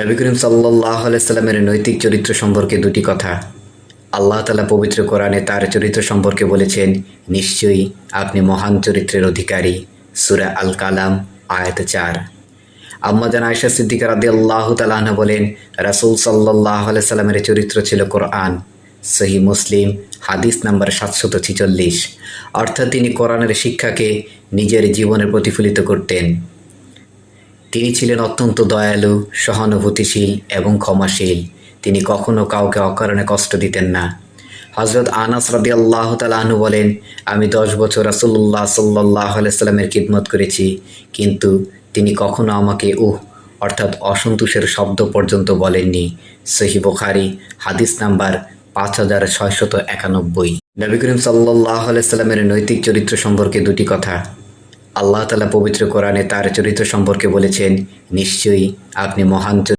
নবী করিম সাল্লাহ সাল্লামের নৈতিক চরিত্র সম্পর্কে দুটি কথা। আল্লাহ তালা পবিত্র কোরআনে তার চরিত্র সম্পর্কে বলেছেন, নিশ্চয়ই আপনি মহান চরিত্রের অধিকারী। সুরা আল কালাম আয়াত চার। আম্মাজান আয়সা সিদ্দিকা রাদি আল্লাহ তালাহ বলেন, রাসুল সাল্লাহ সাল্লামের চরিত্র ছিল কোরআন। সহি মুসলিম, হাদিস নাম্বার সাতশত ছিচল্লিশ। অর্থাৎ তিনি কোরআনের শিক্ষাকে নিজের জীবনে প্রতিফলিত করতেন। তিনি ছিলেন অত্যন্ত দয়ালু, সহানুভূতিশীল এবং ক্ষমাশীল। তিনি কখনো কাউকে অকারণে কষ্ট দিতেন না। হজরত আনাস রদি আল্লাহ তালাহনু বলেন, আমি দশ বছর রাসুল্লাহ সাল্লাহ সাল্লামের খিদমত করেছি, কিন্তু তিনি কখনো আমাকে উহ, অর্থাৎ অসন্তোষের শব্দ পর্যন্ত বলেননি। সহি বুখারি, হাদিস নাম্বার পাঁচ হাজার ছয়শত একানব্বই। নবী করিম সাল্লাহ সাল্লামের নৈতিক চরিত্র সম্পর্কে দুটি কথা। আল্লাহ তালা পবিত্র কোরআনে তার চরিত্র সম্পর্কে বলেছেন নিশ্চয়ই আপনি মহান